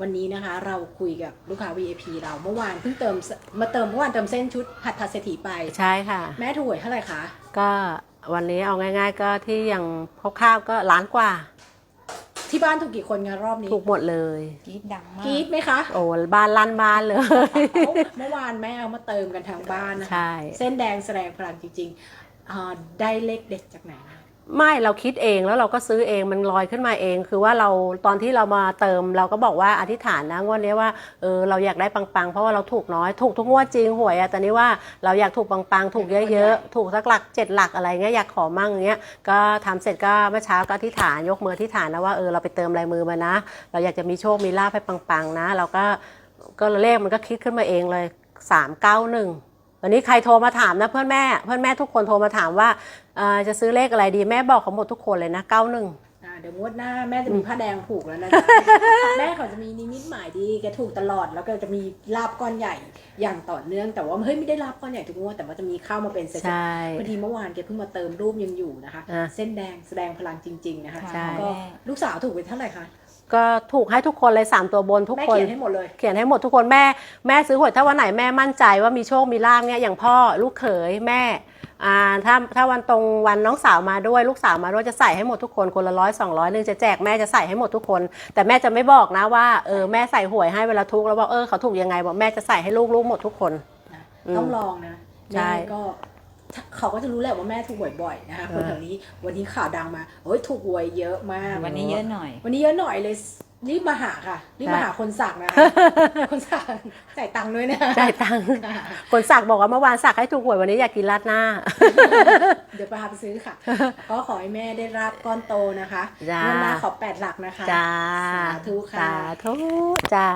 วันนี้นะคะเราคุยกับลูกค้า VIP เราเมื่อวานเพิ่งเติมมาเติมเมื่อวานเติมเส้นชุดหัตถเศรษฐีไป ใช่ค่ะ แม่ถูกหวยเท่าไหร่คะ ก็วันนี้เอาง่าย ๆ ก็ที่ยังคร่าวๆก็ล้านกว่า ที่บ้านถูกกี่คนงานรอบนี้ ถูกหมดเลยกรีดดังมากกรี๊ดไหมคะโอ้บ้านลั่นบ้านเลย เมื่อวานแม่เอามาเติมกันทางบ้านนะคะใช่เส้นแดงแสดงพลังจริงๆอ่าได้เลขเด็ดจากไหนคะ ไม่เราคิดเองแล้วเราก็ซื้อเองมันลอยขึ้นมาเอง คือว่าเราตอนที่เรามาเติม เราก็บอกว่าอธิษฐานนะงวดนี้ว่าเออเราอยากได้ปังๆ เพราะว่าเราถูกน้อยถูกทุกงวดจริงหวยอะแต่นี้ว่าเราอยากถูกปังๆ ถูกเยอะๆถูกสักหลักเจ็ดหลักอะไรเงี้ยอยากขอมั่งเงี้ยก็ทำเสร็จก็เมื่อเช้าก็อธิษฐานยกมืออธิษฐานนะว่าเออเราไปเติมลายมือมานะ เราอยากจะมีโชคมีลาภให้ปังๆนะ เราก็ก็เลขมันก็คิดขึ้นมาเองเลยสามเก้าหนึ่ง วันนี้ใครโทรมาถามนะเพื่อนแม่ เพื่อนแม่ทุกคนโทรมาถามว่าเอ่อจะซื้อเลขอะไรดีแม่บอกเขาหมดทุกคนเลยนะเก้าหนึ่งอ่าเดี๋ยวงวดหน้าแม่จะมีผ้าแดงผูกแล้วนะจ๊ะแม่เขาจะมีนิมิตหมายดีแกถูกตลอดแล้วก็จะมีลาบก้อนใหญ่อย่างต่อเนื่องแต่ว่าเฮ้ยไม่ได้ลาบก้อนใหญ่ทุกงวดแต่ว่าจะมีเข้ามาเป็นเซตใช่พอดีเมื่อวานแกเพิ่งมาเติมรูปยังอยู่นะคะอะเส้นแดงแสดงพลังจริง ๆ นะคะใช่ก็ลูกสาวถูกไปเท่าไหร่คะ ก็ถูกให้ทุกคนเลยสามตัวบนทุกแม่คน เขียนให้หมดเลย เขียนให้หมดทุกคนแม่แม่ซื้อหวยถ้าวันไหนแม่มั่นใจว่ามีโชคมีลาภเนี่ยอย่างพ่อลูกเขยแม่อ่าถ้าถ้าวันตรงวันน้องสาวมาด้วยลูกสาวมาด้วยจะใส่ให้หมดทุกคนคนละร้อยสองร้อยนึงจะแจกแม่จะใส่ให้หมดทุกคน แต่แม่จะไม่บอกนะว่าเออแม่ใส่หวยให้เวลาทุกข์แล้วบอกเออเขาถูกยังไงบอกแม่จะใส่ให้ลูกลูกหมดทุกคนนะอืมต้องลองนะใช่ แม่ก็ถ้า เขาก็จะรู้แหละว่าแม่ถูกบ่อยๆนะคะคนเออแถวนี้วันนี้ข่าวดังมาโอ้ยถูกหวยเยอะมาก วันนี้เยอะหน่อย วันนี้เยอะหน่อยเลยรีบมาหาค่ะรีบมาหาคนสักนะคะคนสักจ่ายตังค์ด้วยนะจ่ายตังค์คนสักบอกว่าเมื่อวานสักให้ถูกหวยวันนี้อยากกินราดหน้า เดี๋ยวพาไปซื้อค่ะ ก็ขอให้แม่ได้รับก้อนโตนะคะจ้าเงินหน้าขอแปดหลักนะคะจ้าสาธุค่ะสาธุจ้า